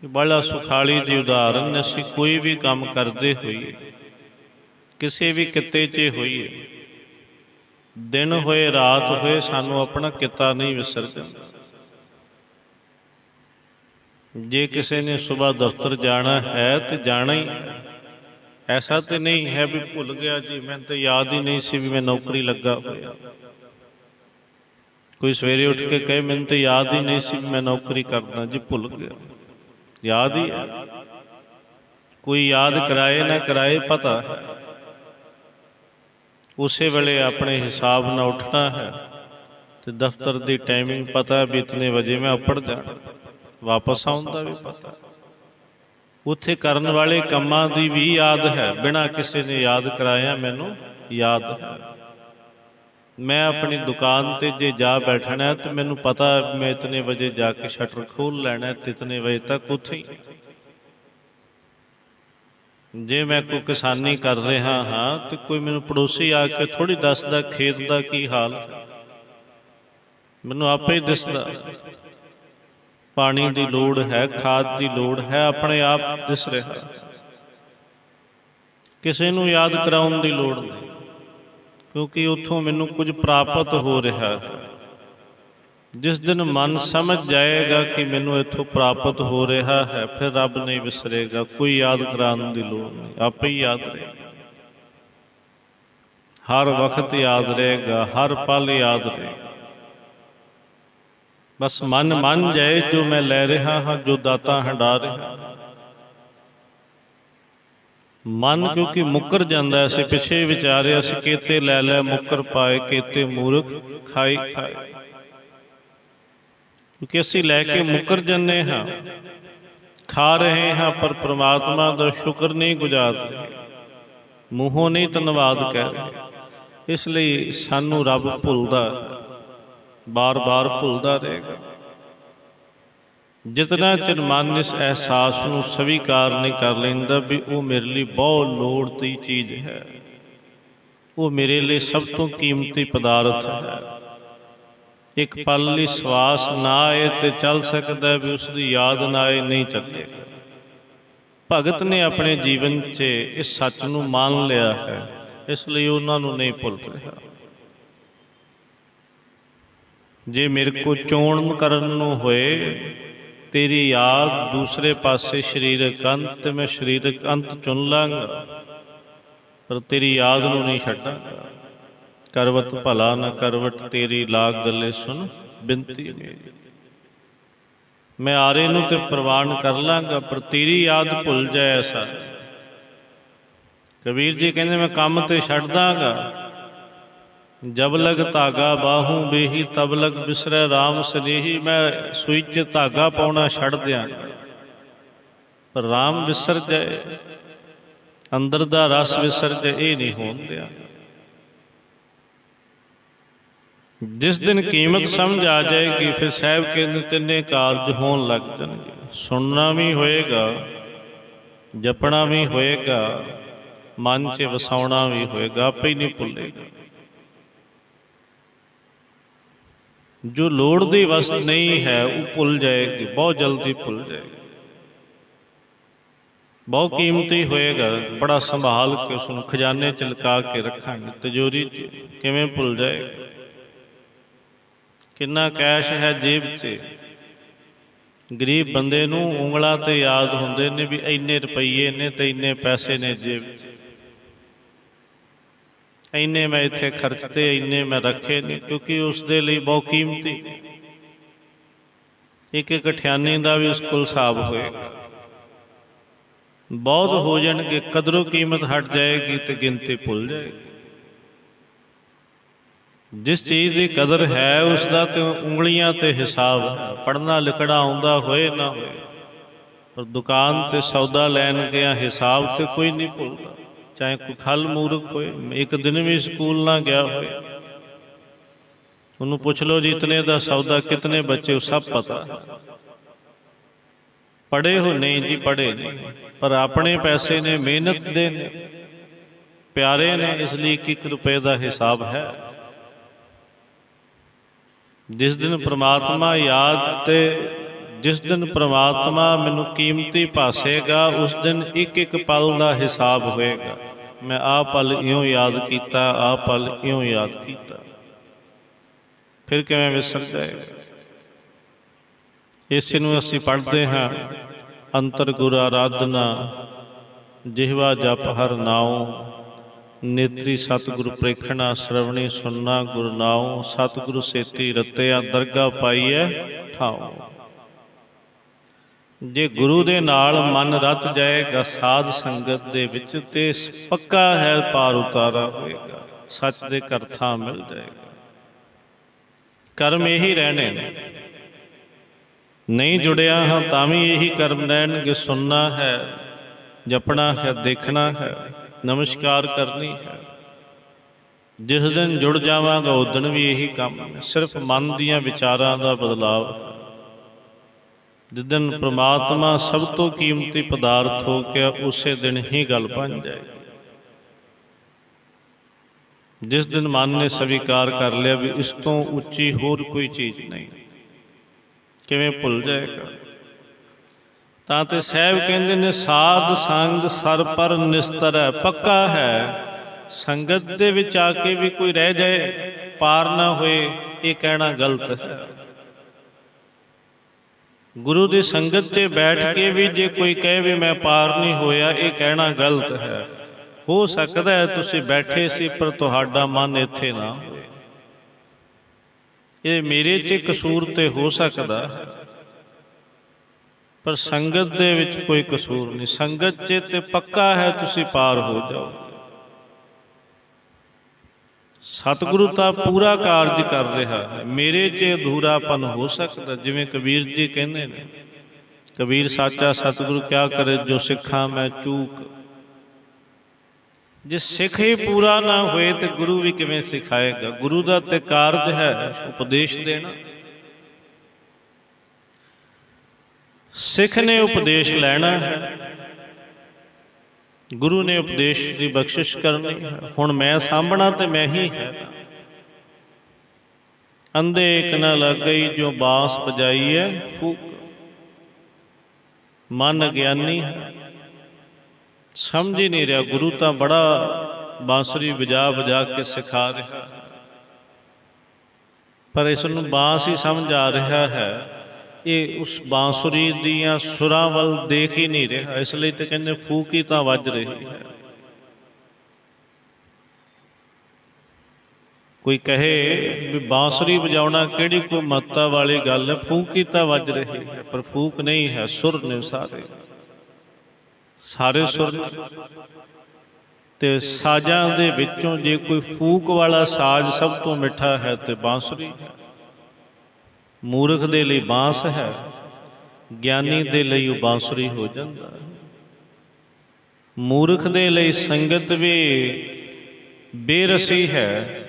ਕਿ ਬੜਾ ਸੁਖਾਲੀ ਦੀ ਉਦਾਹਰਨ, ਅਸੀਂ ਕੋਈ ਵੀ ਕੰਮ ਕਰਦੇ ਹੋਈਏ, ਕਿਸੇ ਵੀ ਕਿੱਤੇ 'ਚ ਹੋਈਏ, ਦਿਨ ਹੋਏ, ਰਾਤ ਹੋਏ, ਸਾਨੂੰ ਆਪਣਾ ਕਿੱਤਾ ਨਹੀਂ ਵਿਸਰ ਜਾਂਦਾ। ਜੇ ਕਿਸੇ ਨੇ ਸਵੇਰ ਦਫ਼ਤਰ ਜਾਣਾ ਹੈ ਤੇ ਜਾਣਾ ਹੀ। ਐਸਾ ਤੇ ਨਹੀਂ ਹੈ ਵੀ ਭੁੱਲ ਗਿਆ ਜੀ, ਮੈਨੂੰ ਤਾਂ ਯਾਦ ਹੀ ਨਹੀਂ ਸੀ ਵੀ ਮੈਂ ਨੌਕਰੀ ਲੱਗਾ ਹੋਇਆ। ਕੋਈ ਸਵੇਰੇ ਉੱਠ ਕੇ ਕਹੇ, ਮੈਨੂੰ ਤਾਂ ਯਾਦ ਹੀ ਨਹੀਂ ਸੀ, ਮੈਂ ਨੌਕਰੀ ਕਰਦਾ ਜੀ, ਭੁੱਲ ਗਿਆ। ਯਾਦ ਹੀ ਕੋਈ ਯਾਦ ਕਰਾਏ ਨਾ ਕਰਾਏ, ਪਤਾ ਹੈ। ਉਸੇ ਵੇਲੇ ਆਪਣੇ ਹਿਸਾਬ ਨਾਲ ਉੱਠਣਾ ਹੈ ਤੇ ਦਫ਼ਤਰ ਦੀ ਟਾਈਮਿੰਗ ਪਤਾ ਵੀ ਇਤਨੇ ਵਜੇ ਮੈਂ ਉੱਪਰ ਜਾਣਾ। ਵਾਪਸ ਆਉਣ ਦਾ ਵੀ ਪਤਾ ਉੱਥੇ ਕਰਨ ਵਾਲੇ ਕੰਮਾਂ ਦੀ ਵੀ ਯਾਦ ਹੈ। ਬਿਨਾਂ ਕਿਸੇ ਨੇ ਯਾਦ ਕਰਾਇਆ, ਮੈਨੂੰ ਯਾਦ ਹੈ। ਮੈਂ ਆਪਣੀ ਦੁਕਾਨ ਤੇ ਜੇ ਜਾ ਬੈਠਣਾ ਹੈ ਤੇ ਮੈਨੂੰ ਪਤਾ ਮੈਂ ਇਤਨੇ ਵਜੇ ਜਾ ਕੇ ਸ਼ਟਰ ਖੋਲ ਲੈਣਾ ਹੈ ਤੇ ਵਜੇ ਤੱਕ ਉੱਥੇ ਹੀ। ਜੇ ਮੈਂ ਕੋਈ ਕਿਸਾਨੀ ਕਰ ਰਿਹਾ ਹਾਂ ਤੇ ਕੋਈ ਮੈਨੂੰ ਪੜੋਸੀ ਆ ਕੇ ਥੋੜੀ ਦੱਸਦਾ ਖੇਤ ਦਾ ਕੀ ਹਾਲ। ਮੈਨੂੰ ਆਪੇ ਹੀ ਦਿਸਦਾ। ਪਾਣੀ ਦੀ ਲੋੜ ਹੈ, ਖਾਦ ਦੀ ਲੋੜ ਹੈ, ਆਪਣੇ ਆਪ ਦਿਸ ਰਿਹਾ। ਕਿਸੇ ਨੂੰ ਯਾਦ ਕਰਾਉਣ ਦੀ ਲੋੜ ਨਹੀਂ। ਕਿਉਂਕਿ ਉੱਥੋਂ ਮੈਨੂੰ ਕੁਝ ਪ੍ਰਾਪਤ ਹੋ ਰਿਹਾ। ਹੈ ਜਿਸ ਦਿਨ ਮਨ ਸਮਝ ਜਾਏਗਾ ਕਿ ਮੈਨੂੰ ਇੱਥੋਂ ਪ੍ਰਾਪਤ ਹੋ ਰਿਹਾ ਹੈ, ਫਿਰ ਰੱਬ ਨਹੀਂ ਵਿਸਰੇਗਾ, ਕੋਈ ਯਾਦ ਕਰਾਉਣ ਦੀ ਲੋੜ ਨਹੀਂ, ਆਪੇ ਹੀ ਯਾਦ ਰਹੇਗਾ। ਹਰ ਵਕਤ ਯਾਦ ਰਹੇਗਾ, ਹਰ ਪਲ ਯਾਦ ਰਹੇਗਾ। ਬਸ ਮਨ ਮੰਨ ਜਾਏ, ਜੋ ਮੈਂ ਲੈ ਰਿਹਾ ਹਾਂ, ਜੋ ਦਾਤਾ ਹੰਡਾ ਰਿਹਾ ਮਨ ਕਿਉਂਕਿ ਮੁੱਕਰ ਜਾਂਦਾ ਹੈ, ਅਸੀਂ ਪਿੱਛੇ ਵਿਚਾਰਿਆ ਅਸੀਂ ਕੀਤੇ ਲੈ ਲੈ ਮੁੱਕਰ ਪਾਏ ਕੀਤੇ ਮੂਰਖ ਖਾਈ ਖਾਏ। ਕਿਉਂਕਿ ਅਸੀਂ ਲੈ ਕੇ ਮੁੱਕਰ ਜੰਨੇ ਹਾਂ ਖਾ ਰਹੇ ਹਾਂ ਪਰ ਪ੍ਰਮਾਤਮਾ ਦਾ ਸ਼ੁਕਰ ਨਹੀਂ ਗੁਜ਼ਾਰ ਮੂੰਹੋਂ ਨਹੀਂ ਧੰਨਵਾਦ ਕਹਿ ਰਹੇ। ਇਸ ਲਈ ਸਾਨੂੰ ਰੱਬ ਭੁੱਲਦਾ ਬਾਰ-ਬਾਰ ਭੁੱਲਦਾ ਰਹੇਗਾ। ਜਿਤਨਾ ਚਿਰ ਮਨ ਇਸ ਅਹਿਸਾਸ ਨੂੰ ਸਵੀਕਾਰ ਨਹੀਂ ਕਰ ਲੈਂਦਾ ਵੀ ਉਹ ਮੇਰੇ ਲਈ ਬਹੁਤ ਲੋੜ ਦੀ ਚੀਜ਼ ਹੈ। ਉਹ ਮੇਰੇ ਲਈ ਸਭ ਤੋਂ ਕੀਮਤੀ ਪਦਾਰਥ ਹੈ। ਇੱਕ ਪਲ ਲਈ ਸਵਾਸ ਨਾ ਆਏ ਤੇ ਚੱਲ ਸਕਦਾ ਵੀ ਉਸ ਦੀ ਯਾਦ ਨਾ ਆਏ, ਨਹੀਂ ਚੱਲੇਗਾ ਭਗਤ ਨੇ ਆਪਣੇ ਜੀਵਨ 'ਚ ਇਸ ਸੱਚ ਨੂੰ ਮੰਨ ਲਿਆ ਹੈ, ਇਸ ਲਈ ਉਹਨਾਂ ਨੂੰ ਨਹੀਂ ਭੁੱਲ ਰਿਹਾ। ਜੇ ਮੇਰੇ ਕੋ ਚੋਣ ਕਰਨ ਨੂੰ ਹੋਏ ਤੇਰੀ ਯਾਦ ਦੂਸਰੇ ਪਾਸੇ ਸਰੀਰਕ ਅੰਤ, ਤੇ ਮੈਂ ਸਰੀਰਕ ਅੰਤ ਚੁਣ ਲਾਂਗਾ। ਪਰ ਤੇਰੀ ਯਾਦ ਨੂੰ ਨਹੀਂ ਛੱਡਾਂਗਾ। ਕਰਵਤ ਭਲਾ ਨਾ ਕਰਵਟ, ਤੇਰੀ ਲਾਗ ਗੱਲੇ ਸੁਣ, ਬਿੰਤੀ ਮੇਰੀ ਮੈਂ ਆਰੇ ਨੂੰ ਤੇ ਪ੍ਰਵਾਨ ਕਰ ਲਾਂਗਾ, ਪਰ ਤੇਰੀ ਯਾਦ ਭੁੱਲ ਜਾਏ ਐਸਾ। ਕਬੀਰ ਜੀ ਕਹਿੰਦੇ, ਮੈਂ ਕੰਮ ਤੇ ਛੱਡ ਦਾਂਗਾ। ਜਬ ਲਗ ਧਾਗਾ ਬਾਹੂ ਬੇਹੀ, ਤਬ ਲਗ ਬਿਸਰੈ RAM ਸਨੇਹੀ। ਮੈਂ ਸੂਈ 'ਚ ਧਾਗਾ ਪਾਉਣਾ ਛੱਡ ਦਿਆਂ। ਪਰ RAM ਵਿਸਰ ਜਾਏ, ਅੰਦਰ ਦਾ ਰਸ ਵਿਸਰ ਜਾਏ, ਇਹ ਨਹੀਂ ਹੋਣ ਦਿਆਂ। ਜਿਸ ਦਿਨ ਕੀਮਤ ਸਮਝ ਆ ਜਾਏਗੀ, ਫਿਰ ਸਾਹਿਬ ਕਹਿੰਦੇ ਤਿੰਨੇ ਕਾਰਜ ਹੋਣ ਲੱਗ ਜਾਣਗੇ। ਸੁਣਨਾ ਵੀ ਹੋਏਗਾ, ਜਪਣਾ ਵੀ ਹੋਏਗਾ, ਮਨ 'ਚ ਵਸਾਉਣਾ ਵੀ ਹੋਏਗਾ, ਆਪੇ ਹੀ ਨਹੀਂ ਭੁੱਲੇਗਾ। ਜੋ ਲੋੜ ਦੀ ਵਸਤ ਨਹੀਂ ਹੈ, ਉਹ ਭੁੱਲ ਜਾਏਗੀ, ਬਹੁਤ ਜਲਦੀ ਭੁੱਲ ਜਾਏਗੀ। ਬਹੁਤ ਕੀਮਤੀ ਹੋਏਗਾ, ਬੜਾ ਸੰਭਾਲ ਕੇ ਉਸ ਨੂੰ ਖਜ਼ਾਨੇ ਚ ਲਗਾ ਕੇ ਰੱਖਾਂਗੇ, ਤਜੋਰੀ ਚ ਕਿਵੇਂ ਭੁੱਲ ਜਾਏਗਾ? ਕਿੰਨਾ ਕੈਸ਼ ਹੈ ਜੇਬ 'ਚ? ਗਰੀਬ ਬੰਦੇ ਨੂੰ ਉਂਗਲਾਂ ਤੇ ਯਾਦ ਹੁੰਦੇ ਨੇ ਵੀ ਇੰਨੇ ਰੁਪਈਏ ਨੇ ਤੇ ਇੰਨੇ ਪੈਸੇ ਨੇ ਜੇਬ 'ਚ। ਇੰਨੇ ਮੈਂ ਇੱਥੇ ਖਰਚਤੇ ਇੰਨੇ ਮੈਂ ਰੱਖੇ ਨੇ ਕਿਉਂਕਿ ਉਸ ਦੇ ਲਈ ਬਹੁਤ ਕੀਮਤੀ। ਇੱਕ ਇੱਕ ਠਿਆਨੀ ਦਾ ਵੀ ਉਸ ਕੋਲ ਹਿਸਾਬ ਹੋਏਗਾ। ਬਹੁਤ ਹੋ ਜਾਣਗੇ, ਕਦਰੋਂ ਕੀਮਤ ਹਟ ਜਾਏਗੀ ਤੇ ਗਿਣਤੀ ਭੁੱਲ ਜਾਏਗੀ। ਜਿਸ ਚੀਜ਼ ਦੀ ਕਦਰ ਹੈ ਉਸ ਦਾ ਤੇ ਉਂਗਲੀਆਂ ਤੇ ਹਿਸਾਬ ਪੜਨਾ ਲਿਖਣਾ ਆਉਂਦਾ ਹੋਏ ਨਾ ਹੋਏ, ਪਰ ਦੁਕਾਨ ਤੇ ਸੌਦਾ ਲੈਣ ਗਿਆ ਹਿਸਾਬ ਤੇ ਕੋਈ ਨਹੀਂ ਭੁੱਲਦਾ। ਚਾਹੇ ਕੋਈ ਖਲ ਮੂਰਖ ਹੋਏ, ਇੱਕ ਦਿਨ ਵੀ ਸਕੂਲ ਨਾ ਗਿਆ ਹੋਏ। ਉਹਨੂੰ ਪੁੱਛ ਲਓ ਜੀ, ਇਤਨੇ ਦਾ ਸੌਦਾ ਕਿਤਨੇ ਬੱਚੇ, ਉਹ ਸਭ ਪਤਾ। ਪੜੇ ਹੋ ਨਹੀਂ ਜੀ ਪੜੇ ਨਹੀਂ। ਪਰ ਆਪਣੇ ਪੈਸੇ ਨੇ, ਮਿਹਨਤ ਦੇ ਨੇ, ਪਿਆਰੇ ਨੇ, ਇਸ ਲਈ 1 ਰੁਪਏ ਦਾ ਹਿਸਾਬ ਹੈ। ਜਿਸ ਦਿਨ ਪ੍ਰਮਾਤਮਾ ਯਾਦ ਤੇ ਜਿਸ ਦਿਨ ਪ੍ਰਮਾਤਮਾ ਮੈਨੂੰ ਕੀਮਤੀ ਭਾਸੇਗਾ, ਉਸ ਦਿਨ ਇੱਕ ਇੱਕ ਪਲ ਦਾ ਹਿਸਾਬ ਹੋਏਗਾ। ਮੈਂ ਆਹ ਪਲ ਇਉਂ ਯਾਦ ਕੀਤਾ, ਆਹ ਪਲ ਇਉਂ ਯਾਦ ਕੀਤਾ। ਫਿਰ ਕਿਵੇਂ ਵਿਸਰ ਜਾਏਗਾ? ਇਸੇ ਨੂੰ ਅਸੀਂ ਪੜ੍ਹਦੇ ਹਾਂ, ਅੰਤਰ ਗੁਰ ਆਰਾਧਨਾ, ਜਿਹਵਾ ਜਪ ਹਰ ਨਾਉ, ਨੇਤਰੀ ਸਤਿਗੁਰ ਪ੍ਰੇਖਣਾ, ਸ਼ਰਵਣੀ ਸੁਨਣਾ ਗੁਰ ਨਾਉ, ਸਤਿਗੁਰੂ ਸੇਤੀ ਰਤਿਆ ਦਰਗਾ ਪਾਈਐ, ਠਾਉ। ਜੇ ਗੁਰੂ ਦੇ ਨਾਲ ਮਨ ਰਤ ਜਾਏਗਾ, ਸਾਧ ਸੰਗਤ ਦੇ ਵਿੱਚ ਤੇ ਪੱਕਾ ਹੈ ਪਾਰ ਉਤਾਰਾ ਹੋਏਗਾ, ਸੱਚ ਦੇ ਘਰ ਮਿਲ ਜਾਏਗਾ। ਕਰਮ ਇਹੀ ਰਹਿਣੇ ਨੇ। ਨਹੀਂ ਜੁੜਿਆ ਹਾਂ ਤਾਂ ਵੀ ਇਹੀ ਕਰਮ ਰਹਿਣਗੇ, ਸੁਣਨਾ ਹੈ, ਜਪਣਾ ਹੈ, ਦੇਖਣਾ ਹੈ, ਨਮਸਕਾਰ ਕਰਨੀ ਹੈ। ਜਿਸ ਦਿਨ ਜੁੜ ਜਾਵਾਂਗਾ, ਉਸ ਦਿਨ ਵੀ ਇਹੀ ਕੰਮ ਸਿਰਫ ਮਨ ਦੀਆਂ ਵਿਚਾਰਾਂ ਦਾ ਬਦਲਾਵ ਹੈ ਜਿਸ ਦਿਨ ਪ੍ਰਮਾਤਮਾ ਸਭ ਤੋਂ ਕੀਮਤੀ ਪਦਾਰਥ ਹੋ ਗਿਆ ਉਸੇ ਦਿਨ ਹੀ ਗੱਲ ਬਣ ਜਾਏਗੀ ਜਿਸ ਦਿਨ ਮਨ ਨੇ ਸਵੀਕਾਰ ਕਰ ਲਿਆ ਵੀ ਇਸ ਤੋਂ ਉੱਚੀ ਹੋਰ ਕੋਈ ਚੀਜ਼ ਨਹੀਂ, ਕਿਵੇਂ ਭੁੱਲ ਜਾਏਗਾ? ਤਾਂ ਤੇ ਸਾਹਿਬ ਕਹਿੰਦੇ ਨੇ, ਸਾਧ ਸੰਗ ਸਰ ਪਰ ਨਿਸਤਰ ਹੈ, ਪੱਕਾ ਹੈ। ਸੰਗਤ ਦੇ ਵਿੱਚ ਆ ਕੇ ਵੀ ਕੋਈ ਰਹਿ ਜਾਏ, ਪਾਰ ਨਾ ਹੋਏ, ਇਹ ਕਹਿਣਾ ਗਲਤ ਹੈ। ਗੁਰੂ ਦੀ ਸੰਗਤ 'ਚ ਬੈਠ ਕੇ ਵੀ ਜੇ ਕੋਈ ਕਹੇ ਵੀ ਮੈਂ ਪਾਰ ਨਹੀਂ ਹੋਇਆ, ਇਹ ਕਹਿਣਾ ਗਲਤ ਹੈ। ਹੋ ਸਕਦਾ ਹੈ ਤੁਸੀਂ ਬੈਠੇ ਸੀ, ਪਰ ਤੁਹਾਡਾ ਮਨ ਇੱਥੇ ਨਾ ਇਹ ਮੇਰੇ 'ਚ ਕਸੂਰ ਤੇ ਹੋ ਸਕਦਾ ਪਰ ਸੰਗਤ ਦੇ ਵਿੱਚ ਕੋਈ ਕਸੂਰ ਨਹੀਂ। ਸੰਗਤ 'ਚ ਤੇ ਪੱਕਾ ਹੈ ਤੁਸੀਂ ਪਾਰ ਹੋ ਜਾਓ। ਸਤਿਗੁਰੂ ਤਾਂ ਪੂਰਾ ਕਾਰਜ ਕਰ ਰਿਹਾ। ਹੈ ਮੇਰੇ 'ਚ ਅਧੂਰਾਪਨ ਹੋ ਸਕਦਾ ਜਿਵੇਂ ਕਬੀਰ ਜੀ ਕਹਿੰਦੇ ਨੇ। ਕਬੀਰ ਸਾਚਾ ਸਤਿਗੁਰੂ ਕਿਆ ਕਰੇ ਜੋ ਸਿੱਖਾਂ ਮੈਂ ਚੂਕ। ਜੇ ਸਿੱਖ ਹੀ ਪੂਰਾ ਨਾ ਹੋਏ ਤੇ ਗੁਰੂ ਵੀ ਕਿਵੇਂ ਸਿਖਾਏਗਾ? ਗੁਰੂ ਦਾ ਤੇ ਕਾਰਜ ਹੈ ਉਪਦੇਸ਼ ਦੇਣਾ। ਸਿੱਖ ਨੇ ਉਪਦੇਸ਼ ਲੈਣਾ ਹੈ। ਗੁਰੂ ਨੇ ਉਪਦੇਸ਼ ਦੀ ਬਖਸ਼ਿਸ਼ ਕਰਨੀ ਹੈ। ਹੁਣ ਮੈਂ ਸਾਂਭਣਾ ਤੇ ਮੈਂ ਹੀ ਹੈ। ਅੰਧੇ ਇੱਕ ਨਾ ਲੱਗਈ ਜੋ ਬਾਸ ਬਜਾਈ ਹੈ, ਫੂਕ। ਮਨ ਗਿਆਨੀ ਹੈ। ਸਮਝ ਹੀ ਨਹੀਂ ਰਿਹਾ, ਗੁਰੂ ਤਾਂ ਬੜਾ ਬਾਂਸੁਰੀ ਵਜਾ ਵਜਾ ਕੇ ਸਿਖਾ ਰਿਹਾ। ਪਰ ਇਸ ਨੂੰ ਬਾਂਸ ਹੀ ਸਮਝ ਆ ਰਿਹਾ ਹੈ। ਇਹ ਉਸ ਬਾਂਸੁਰੀ ਦੀਆਂ ਸੁਰਾਂ ਵੱਲ ਦੇਖ ਹੀ ਨਹੀਂ ਰਿਹਾ, ਇਸ ਲਈ ਤੇ ਕਹਿੰਦੇ ਫੂਕ ਹੀ ਤਾਂ ਵੱਜ ਰਹੀ ਹੈ। ਕੋਈ ਕਹੇ ਵੀ ਬਾਂਸੁਰੀ ਵਜਾਉਣਾ ਕਿਹੜੀ ਕੋਈ ਮਹੱਤਤਾ ਵਾਲੀ ਗੱਲ ਹੈ, ਫੂਕੀ ਤਾਂ ਵੱਜ ਰਹੀ ਹੈ, ਪਰ ਫੂਕ ਨਹੀਂ ਹੈ, ਸੁਰ ਨੇ ਸਾਰੇ। ਸਾਰੇ ਸੁਰ ਤੇ ਸਾਜ਼ਾਂ ਦੇ ਵਿੱਚੋਂ ਜੇ ਕੋਈ ਫੂਕ ਵਾਲਾ ਸਾਜ਼ ਸਭ ਤੋਂ ਮਿੱਠਾ ਹੈ, ਤੇ ਬਾਂਸੁਰੀ ਹੈ। ਮੂਰਖ ਦੇ ਲਈ ਬਾਂਸ ਹੈ, ਗਿਆਨੀ ਦੇ ਲਈ ਉਹ ਬਾਂਸੁਰੀ ਹੋ ਜਾਂਦਾ ਮੂਰਖ ਦੇ ਲਈ ਸੰਗਤ ਵੀ ਬੇਰਸੀ ਹੈ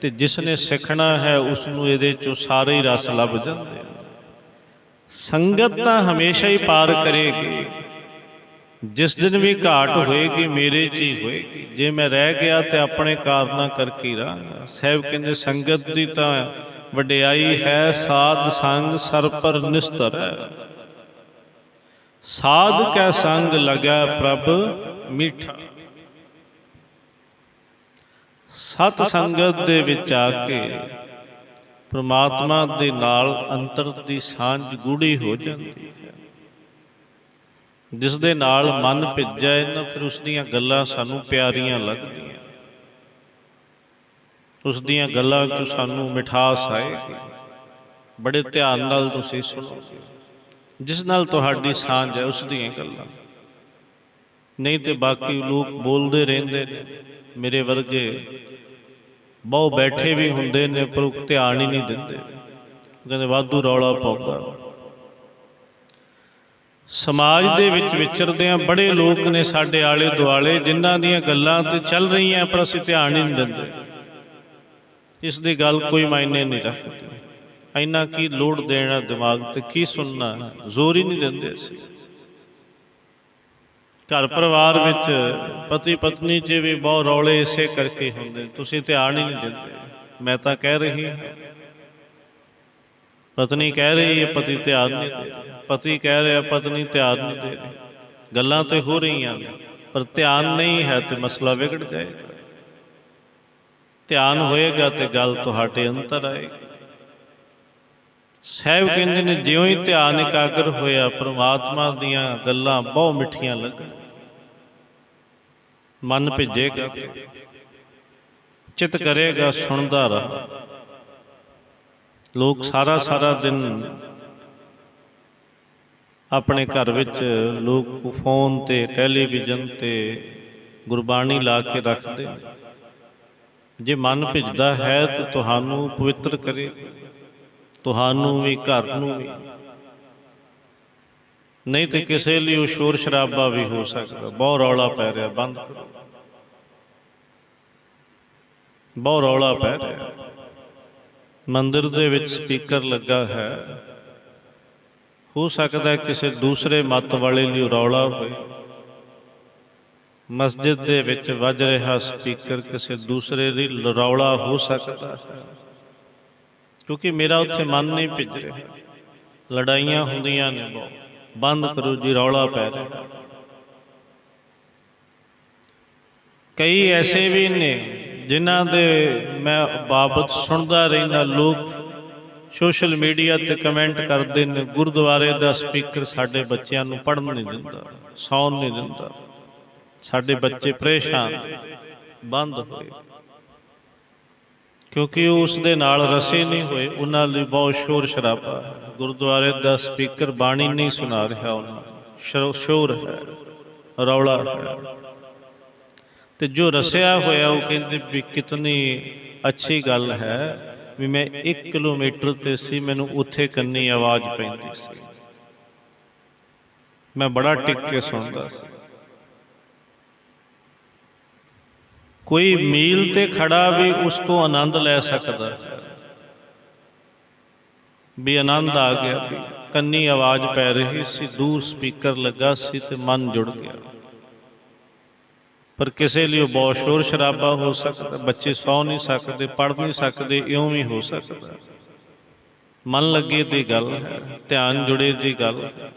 ਤੇ ਜਿਸ ਨੇ ਸਿੱਖਣਾ ਹੈ, ਉਸ ਨੂੰ ਇਹਦੇ ਚੋਂ ਸਾਰੇ ਹੀ ਰਸ ਲੱਭ ਜਾਂਦੇ ਸੰਗਤ ਤਾਂ ਹਮੇਸ਼ਾ ਹੀ ਪਾਰ ਕਰੇਗੀ। ਜਿਸ ਦਿਨ ਵੀ ਘਾਟ ਹੋਏਗੀ, ਮੇਰੇ 'ਚ ਹੀ ਹੋਏਗੀ। ਜੇ ਮੈਂ ਰਹਿ ਗਿਆ ਤੇ ਆਪਣੇ ਕਾਰਨਾਂ ਕਰਕੇ ਰਹਾਂਗਾ। ਸਾਹਿਬ ਕਹਿੰਦੇ, ਸੰਗਤ ਦੀ ਤਾਂ ਵਡਿਆਈ ਹੈ ਸਾਧ ਸੰਗ ਸਰ ਪਰ ਨਿਸਤਰ। ਸਾਧ ਕੈ ਸੰਗ ਲਗਾ ਪ੍ਰਭ ਮੀਠਾ। ਸਤ ਸੰਗਤ ਦੇ ਵਿੱਚ ਆ ਕੇ ਪ੍ਰਮਾਤਮਾ ਦੇ ਨਾਲ ਅੰਤਰ ਦੀ ਸਾਂਝ ਗੂੜੀ ਹੋ ਜਾਂਦੀ ਹੈ। ਜਿਸ ਦੇ ਨਾਲ ਮਨ ਭਿੱਜ ਜਾਏ ਨਾ ਫਿਰ ਉਸ ਦੀਆਂ ਗੱਲਾਂ ਸਾਨੂੰ ਪਿਆਰੀਆਂ ਲੱਗਦੀਆਂ। ਉਸ ਦੀਆਂ ਗੱਲਾਂ 'ਚ ਸਾਨੂੰ ਮਿਠਾਸ ਆਏਗੀ ਬੜੇ ਧਿਆਨ ਨਾਲ ਤੁਸੀਂ ਸੁਣੋਗੇ ਜਿਸ ਨਾਲ ਤੁਹਾਡੀ ਸਾਂਝ ਹੈ, ਉਸ ਦੀਆਂ ਗੱਲਾਂ। ਨਹੀਂ ਤੇ ਬਾਕੀ ਲੋਕ ਬੋਲਦੇ ਰਹਿੰਦੇ ਨੇ, ਮੇਰੇ ਵਰਗੇ। ਬਹੁ ਬੈਠੇ ਵੀ ਹੁੰਦੇ ਨੇ, ਪਰ ਉਹ ਧਿਆਨ ਹੀ ਨਹੀਂ ਦਿੰਦੇ। ਕਹਿੰਦੇ, ਵਾਧੂ ਰੌਲਾ ਪਾਉਂਦਾ ਸਮਾਜ ਦੇ ਵਿੱਚ ਵਿਚਰਦੇ ਆ ਬੜੇ ਲੋਕ ਨੇ ਸਾਡੇ ਆਲੇ ਦੁਆਲੇ ਜਿਨ੍ਹਾਂ ਦੀਆਂ ਗੱਲਾਂ ਤੇ ਚੱਲ ਰਹੀਆਂ, ਪਰ ਅਸੀਂ ਧਿਆਨ ਹੀ ਨਹੀਂ ਦਿੰਦੇ। ਇਸ ਦੀ ਗੱਲ ਕੋਈ ਮਾਇਨੇ ਨਹੀਂ ਰੱਖਦੀ। ਇੰਨਾ ਕੀ ਲੋੜ ਦੇਣਾ ਦਿਮਾਗ ਤੇ ਕੀ ਸੁਣਨਾ, ਜ਼ੋਰ ਹੀ ਨਹੀਂ ਦਿੰਦੇ ਅਸੀਂ। ਘਰ ਪਰਿਵਾਰ ਵਿੱਚ ਪਤੀ ਪਤਨੀ 'ਚ ਵੀ ਬਹੁਤ ਰੌਲੇ ਇਸੇ ਕਰਕੇ ਹੁੰਦੇ, ਤੁਸੀਂ ਧਿਆਨ ਹੀ ਨਹੀਂ ਦਿੰਦੇ। ਮੈਂ ਤਾਂ ਕਹਿ ਰਹੀ ਹਾਂ। ਪਤਨੀ ਕਹਿ ਰਹੀ ਹੈ, ਪਤੀ ਧਿਆਨ ਨਹੀਂ ਦੇ ਪਤੀ ਕਹਿ ਰਿਹਾ, ਪਤਨੀ ਧਿਆਨ ਨਹੀਂ ਦੇ ਗੱਲਾਂ ਤੇ ਹੋ ਰਹੀਆਂ ਪਰ ਧਿਆਨ ਨਹੀਂ ਹੈ ਤੇ ਮਸਲਾ ਵਿਗੜ ਜਾਏਗਾ। ਧਿਆਨ ਹੋਏਗਾ ਤੇ ਗੱਲ ਤੁਹਾਡੇ ਅੰਦਰ ਆਏਗੀ। ਸਾਹਿਬ ਕਹਿੰਦੇ ਨੇ, ਜਿਉਂ ਹੀ ਧਿਆਨ ਇਕਾਗਰ ਹੋਇਆ, ਪ੍ਰਮਾਤਮਾ ਦੀਆਂ ਗੱਲਾਂ ਬਹੁਤ ਮਿੱਠੀਆਂ ਲੱਗਣ। ਮਨ ਭਿੱਜੇਗਾ ਚਿਤ ਕਰੇਗਾ ਸੁਣਦਾ ਰਹਾ। ਲੋਕ ਸਾਰਾ ਸਾਰਾ ਦਿਨ ਆਪਣੇ ਘਰ ਵਿੱਚ ਲੋਕ ਫੋਨ ਤੇ, ਟੈਲੀਵਿਜ਼ਨ ਤੇ ਗੁਰਬਾਣੀ ਲਾ ਕੇ ਰੱਖਦੇ ਨੇ। ਜੇ ਮਨ ਭਿੱਜਦਾ ਹੈ ਤਾਂ ਤੁਹਾਨੂੰ ਪਵਿੱਤਰ ਕਰੇ। ਤੁਹਾਨੂੰ ਵੀ ਘਰ ਨੂੰ ਵੀ। ਨਹੀਂ ਤੇ ਕਿਸੇ ਲਈ ਉਹ ਸ਼ੋਰ ਸ਼ਰਾਬਾ ਵੀ ਹੋ ਸਕਦਾ। ਬਹੁਤ ਰੌਲਾ ਪੈ ਰਿਹਾ, ਬੰਦ ਕਰੋ। ਬਹੁਤ ਰੌਲਾ ਪੈ ਰਿਹਾ। ਮੰਦਿਰ ਦੇ ਵਿੱਚ ਸਪੀਕਰ ਲੱਗਾ ਹੈ। ਹੋ ਸਕਦਾ ਕਿਸੇ ਦੂਸਰੇ ਮਤ ਵਾਲੇ ਲਈ ਰੌਲਾ ਹੋਵੇ। ਮਸਜਿਦ ਦੇ ਵਿੱਚ ਵੱਜ ਰਿਹਾ ਸਪੀਕਰ ਕਿਸੇ ਦੂਸਰੇ ਲਈ ਰੌਲਾ ਹੋ ਸਕਦਾ ਹੈ। ਕਿਉਂਕਿ ਮੇਰਾ ਉੱਥੇ ਮਨ ਨਹੀਂ ਭਿੱਜ ਰਿਹਾ। ਲੜਾਈਆਂ ਹੁੰਦੀਆਂ ਨੇ ਬਹੁਤ। ਬੰਦ ਕਰੋ ਜੀ, ਰੌਲਾ ਪੈ ਰਿਹਾ। ਕਈ ਐਸੇ ਵੀ ਨੇ ਜਿਨ੍ਹਾਂ ਦੇ ਮੈਂ ਬਾਬਤ ਸੁਣਦਾ ਰਹਿੰਦਾ। ਲੋਕ ਸੋਸ਼ਲ ਮੀਡੀਆ ਤੇ ਕਮੈਂਟ ਕਰਦੇ ਨੇ, ਗੁਰਦੁਆਰੇ ਦਾ ਸਪੀਕਰ ਸਾਡੇ ਬੱਚਿਆਂ ਨੂੰ ਪੜ੍ਹਨ ਨਹੀਂ ਦਿੰਦਾ, ਸੌਣ ਨਹੀਂ ਦਿੰਦਾ। ਸਾਡੇ ਬੱਚੇ ਪਰੇਸ਼ਾਨ ਬੰਦ ਹੋਏ। ਕਿਉਂਕਿ ਉਸ ਦੇ ਨਾਲ ਰਸੇ ਨਹੀਂ ਹੋਏ ਉਹਨਾਂ ਲਈ ਬਹੁਤ ਸ਼ੋਰ ਸ਼ਰਾਬਾ ਗੁਰਦੁਆਰੇ ਦਾ ਸਪੀਕਰ ਬਾਣੀ ਨਹੀਂ ਸੁਣਾ ਰਿਹਾ ਉਹਨਾਂ। ਸ਼ੋਰ ਹੈ ਰੌਲਾ ਹੈ। ਤੇ ਜੋ ਰਸਿਆ ਹੋਇਆ ਉਹ ਕਹਿੰਦੇ ਵੀ ਕਿਤਨੀ ਅੱਛੀ ਗੱਲ ਹੈ ਵੀ ਮੈਂ 1 ਕਿਲੋਮੀਟਰ ਤੇ ਸੀ ਮੈਨੂੰ ਉੱਥੇ ਕੰਨੀ ਆਵਾਜ਼ ਪੈਂਦੀ ਸੀ। ਮੈਂ ਬੜਾ ਟਿਕ ਕੇ ਸੁਣਦਾ ਸੀ। ਕੋਈ ਮੀਲ ਤੇ ਖੜਾ ਵੀ ਉਸ ਤੋਂ ਆਨੰਦ ਲੈ ਸਕਦਾ। ਹੈ ਵੀ ਆਨੰਦ ਆ ਗਿਆ ਕੰਨੀ ਆਵਾਜ਼ ਪੈ ਰਹੀ ਸੀ, ਦੂਰ ਸਪੀਕਰ ਲੱਗਾ ਸੀ ਤੇ ਮਨ ਜੁੜ ਗਿਆ। ਪਰ ਕਿਸੇ ਲਈ ਉਹ ਬਹੁਤ ਸ਼ੋਰ ਸ਼ਰਾਬਾ ਹੋ ਸਕਦਾ, ਬੱਚੇ ਸੌ ਨਹੀਂ ਸਕਦੇ, ਪੜ੍ਹ ਨਹੀਂ ਸਕਦੇ, ਇਉਂ ਵੀ ਹੋ ਸਕਦਾ। ਮਨ ਲੱਗੇ ਦੀ ਗੱਲ ਹੈ, ਧਿਆਨ ਜੁੜੇ ਦੀ ਗੱਲ ਹੈ।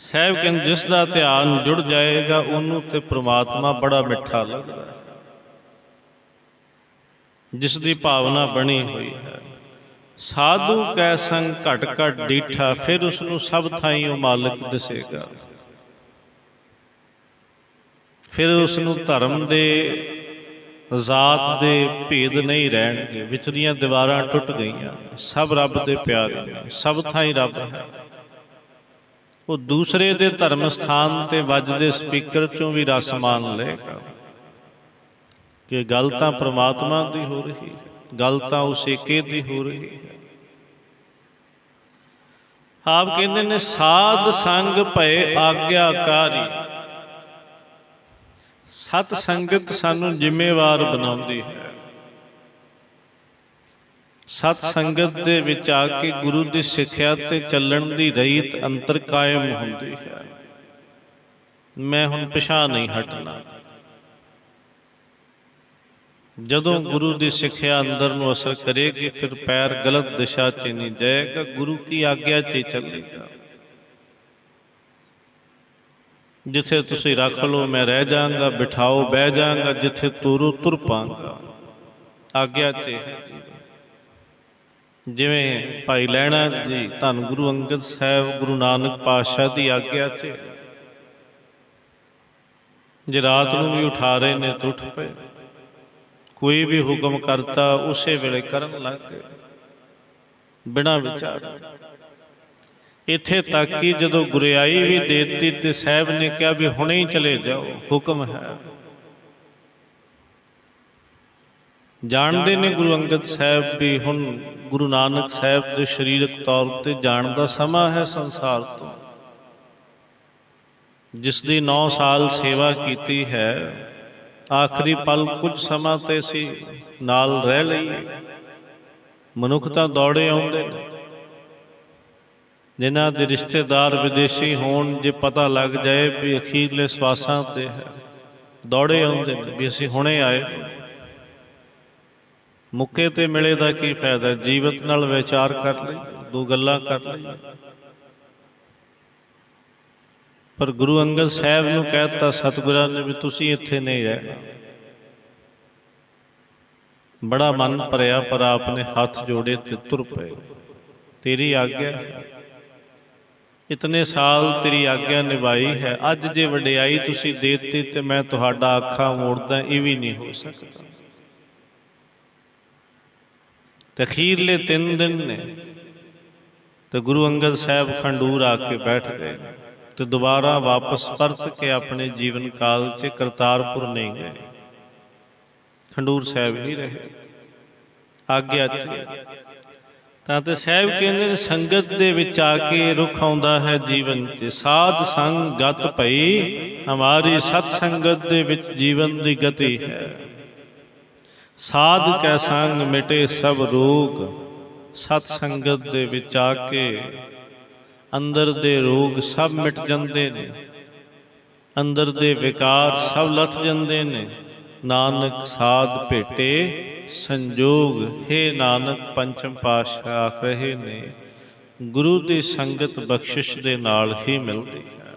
ਸਹਿਬ ਕਹਿੰਦੇ, ਜਿਸ ਦਾ ਧਿਆਨ ਜੁੜ ਜਾਏਗਾ, ਉਹਨੂੰ ਤੇ ਪ੍ਰਮਾਤਮਾ ਬੜਾ ਮਿੱਠਾ ਲੱਗਦਾ ਹੈ। ਜਿਸ ਦੀ ਭਾਵਨਾ ਬਣੀ ਹੋਈ ਹੈ। ਸਾਧੂ ਕੈ ਸੰਗ ਘਟ ਘਟ ਡੀਠਾ, ਫਿਰ ਉਸ ਨੂੰ ਸਭ ਥਾਈਂ ਉਹ ਮਾਲਕ ਦਿਸੇਗਾ। ਫਿਰ ਉਸ ਨੂੰ ਧਰਮ ਦੇ, ਜ਼ਾਤ ਦੇ ਭੇਦ ਨਹੀਂ ਰਹਿਣਗੇ। ਵਿਚਰੀਆਂ ਦੀਵਾਰਾਂ ਟੁੱਟ ਗਈਆਂ, ਸਭ ਰੱਬ ਦੇ ਪਿਆਰੇ ਸਭ ਥਾਈਂ ਰੱਬ ਹੈ। ਉਹ ਦੂਸਰੇ ਦੇ ਧਰਮ ਸਥਾਨ ਤੇ ਵੱਜਦੇ ਸਪੀਕਰ ਚੋਂ ਵੀ ਰਸ ਮਾਨ ਲਏਗਾ ਕਿ ਗੱਲ ਤਾਂ ਪ੍ਰਮਾਤਮਾ ਦੀ ਹੋ ਰਹੀ ਹੈ, ਗੱਲ ਤਾਂ ਉਸ ਏਕੇ ਦੀ ਹੋ ਰਹੀ ਹੈ। ਆਪ ਕਹਿੰਦੇ ਨੇ, ਸਾਧ ਸੰਗ ਭਏ ਆਗਿਆਕਾਰੀ। ਸਤ ਸੰਗਤ ਸਾਨੂੰ ਜ਼ਿੰਮੇਵਾਰ ਬਣਾਉਂਦੀ ਹੈ। ਸਤ ਸੰਗਤ ਦੇ ਵਿੱਚ ਆ ਕੇ ਗੁਰੂ ਦੀ ਸਿੱਖਿਆ ਤੇ ਚੱਲਣ ਦੀ ਰਹੀਤ ਅੰਤਰ ਕਾਇਮ ਹੁੰਦੀ ਹੈ। ਮੈਂ ਹੁਣ ਪਿਛਾ ਨਹੀਂ ਹਟਣਾ। ਜਦੋਂ ਗੁਰੂ ਦੀ ਸਿੱਖਿਆ ਅੰਦਰ ਨੂੰ ਅਸਰ ਕਰੇਗੀ, ਫਿਰ ਪੈਰ ਗਲਤ ਦਿਸ਼ਾ 'ਚ ਨਹੀਂ ਜਾਏਗਾ। ਗੁਰੂ ਕੀ ਆਗਿਆ 'ਚ ਹੀ ਚੱਲੇਗਾ। ਜਿੱਥੇ ਤੁਸੀਂ ਰੱਖ ਲਓ, ਮੈਂ ਰਹਿ ਜਾਵਾਂਗਾ, ਬਿਠਾਓ, ਬਹਿ ਜਾਵਾਂਗਾ, ਜਿੱਥੇ ਤੁਰੂ, ਤੁਰ ਪਾਂਗਾ ਆਗਿਆ 'ਚ ਹੈ ਜਿਵੇਂ ਭਾਈ ਲੈਣਾ ਜੀ ਧੰਨ ਗੁਰੂ ਅੰਗਦ ਸਾਹਿਬ, ਗੁਰੂ ਨਾਨਕ ਪਾਤਸ਼ਾਹ ਦੀ ਆਗਿਆ 'ਚ ਜੇ ਰਾਤ ਨੂੰ ਵੀ ਉਠਾ ਰਹੇ ਨੇ ਤਾਂ ਉੱਠ ਪਏ। ਕੋਈ ਵੀ ਹੁਕਮ ਕਰਤਾ, ਉਸੇ ਵੇਲੇ ਕਰਨ ਲੱਗ ਗਏ। ਬਿਨਾਂ ਵਿਚਾਰ ਇੱਥੇ ਤੱਕ ਕਿ ਜਦੋਂ ਗੁਰਿਆਈ ਵੀ ਦੇ ਦਿੱਤੀ ਤੇ ਸਾਹਿਬ ਨੇ ਕਿਹਾ ਵੀ ਹੁਣੇ ਹੀ ਚਲੇ ਜਾਓ, ਹੁਕਮ ਹੈ। ਜਾਣਦੇ ਨੇ ਗੁਰੂ ਅੰਗਦ ਸਾਹਿਬ ਵੀ ਹੁਣ ਗੁਰੂ ਨਾਨਕ ਸਾਹਿਬ ਦੇ ਸਰੀਰਕ ਤੌਰ ਤੇ ਜਾਣ ਦਾ ਸਮਾਂ ਹੈ ਸੰਸਾਰ ਤੋਂ। ਜਿਸ ਦੀ 9 ਸਾਲ ਸੇਵਾ ਕੀਤੀ ਹੈ, ਆਖਰੀ ਪਲ ਕੁਝ ਸਮਾਂ ਤੇ ਸੀ ਨਾਲ ਰਹਿ ਲਈਏ। ਮਨੁੱਖ ਤਾਂ ਦੌੜੇ ਆਉਂਦੇ ਨੇ। ਜਿਨ੍ਹਾਂ ਦੇ ਰਿਸ਼ਤੇਦਾਰ ਵਿਦੇਸ਼ੀ ਹੋਣ, ਜੇ ਪਤਾ ਲੱਗ ਜਾਏ ਵੀ ਅਖੀਰਲੇ ਸਵਾਸਾਂ ਤੇ ਹੈ, ਦੌੜੇ ਆਉਂਦੇ ਨੇ ਵੀ ਅਸੀਂ ਹੁਣੇ ਆਏ। ਮੁੱਕੇ ਤੇ ਮਿਲੇ ਦਾ ਕੀ ਫਾਇਦਾ? ਜੀਵਤ ਨਾਲ ਵਿਚਾਰ ਕਰ ਲਈ, ਦੋ ਗੱਲਾਂ ਕਰ ਲਈ। ਪਰ ਗੁਰੂ ਅੰਗਦ ਸਾਹਿਬ ਨੂੰ ਕਹਿਤਾ ਸਤਿਗੁਰਾਂ ਨੇ ਵੀ ਤੁਸੀਂ ਇੱਥੇ ਨਹੀਂ ਰਹਿਣਾ। ਬੜਾ ਮਨ ਭਰਿਆ, ਪਰ ਆਪਨੇ ਹੱਥ ਜੋੜੇ ਤੇ ਤੁਰ ਪਏ। ਤੇਰੀ ਆਗਿਆ, ਇਤਨੇ ਸਾਲ ਤੇਰੀ ਆਗਿਆ ਨਿਭਾਈ ਹੈ। ਅੱਜ ਜੇ ਵਡਿਆਈ ਤੁਸੀਂ ਦੇ ਦਿੱਤੀ ਤੇ ਮੈਂ ਤੁਹਾਡਾ ਅੱਖਾਂ ਮੋੜਦਾ, ਇਹ ਵੀ ਨਹੀਂ ਹੋ ਸਕਦਾ। ਤੇ ਅਖੀਰਲੇ ਤਿੰਨ ਦਿਨ ਨੇ। ਤੇ ਗੁਰੂ ਅੰਗਦ ਸਾਹਿਬ ਖੰਡੂਰ ਆ ਕੇ ਬੈਠ ਗਏ। ਤੇ ਦੁਬਾਰਾ ਵਾਪਸ ਪਰਤ ਕੇ ਆਪਣੇ ਜੀਵਨ ਕਾਲ 'ਚ ਕਰਤਾਰਪੁਰ ਨਹੀਂ ਗਏ। ਖੰਡੂਰ ਸਾਹਿਬ ਹੀ ਰਹੇ। ਆਗਿਆ 'ਚ ਤਾਂ ਤੇ ਸਾਹਿਬ ਕਹਿੰਦੇ ਨੇ, ਸੰਗਤ ਦੇ ਵਿੱਚ ਆ ਕੇ ਰੁਖ ਆਉਂਦਾ ਹੈ ਜੀਵਨ 'ਚ। ਸਾਧ ਸੰਗ ਗਤ ਭਈ, ਹਮਾਰੀ ਸਤ ਸੰਗਤ ਦੇ ਵਿੱਚ ਜੀਵਨ ਦੀ ਗਤੀ ਹੈ। ਸਾਧ ਕੈ ਸੰਗ ਮਿਟੇ ਸਭ ਰੋਗ, ਸਤ ਸੰਗਤ ਦੇ ਵਿੱਚ ਆ ਕੇ ਅੰਦਰ ਦੇ ਰੋਗ ਸਭ ਮਿਟ ਜਾਂਦੇ ਨੇ। ਅੰਦਰ ਦੇ ਵਿਕਾਰ ਸਭ ਲੱਥ ਜਾਂਦੇ ਨੇ। ਨਾਨਕ ਸਾਧ ਭੇਟੇ, ਸੰਜੋਗ ਹੈ ਨਾਨਕ ਪੰਚਮ ਪਾਤਸ਼ਾਹ ਆਖ ਰਹੇ ਨੇ। ਗੁਰੂ ਦੀ ਸੰਗਤ ਬਖਸ਼ਿਸ਼ ਦੇ ਨਾਲ ਹੀ ਮਿਲਦੀ ਹੈ।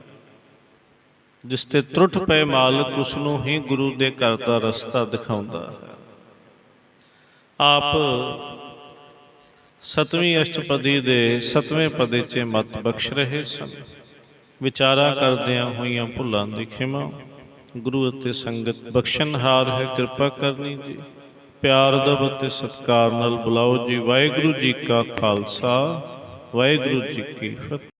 ਜਿਸ ਤੇ ਤਰੁੱਟ ਪਏ ਮਾਲਕ ਉਸ ਨੂੰ ਹੀ ਗੁਰੂ ਦੇ ਘਰ ਦਾ ਰਸਤਾ ਦਿਖਾਉਂਦਾ ਹੈ। ਆਪ ਸਤਵੀਂ ਅਸ਼ਟਪਦੀ ਦੇ ਸਤਵੇਂ ਪਦੇ 'ਚ ਮਤ ਬਖਸ਼ ਰਹੇ ਸਨ। ਵਿਚਾਰਾ ਕਰਦਿਆਂ ਹੋਈਆਂ ਭੁੱਲਾਂ ਦੀ ਖਿਮਾ, ਗੁਰੂ ਅਤੇ ਸੰਗਤ ਬਖਸ਼ਣਹਾਰ ਹੈ, ਕਿਰਪਾ ਕਰਨੀ ਜੀ। ਪਿਆਰ ਦਬ ਅਤੇ ਸਤਿਕਾਰ ਨਾਲ ਬੁਲਾਓ ਜੀ। ਵਾਹਿਗੁਰੂ ਜੀ ਕਾ ਖਾਲਸਾ, ਵਾਹਿਗੁਰੂ ਜੀ ਕੀ ਫਤਿਹ।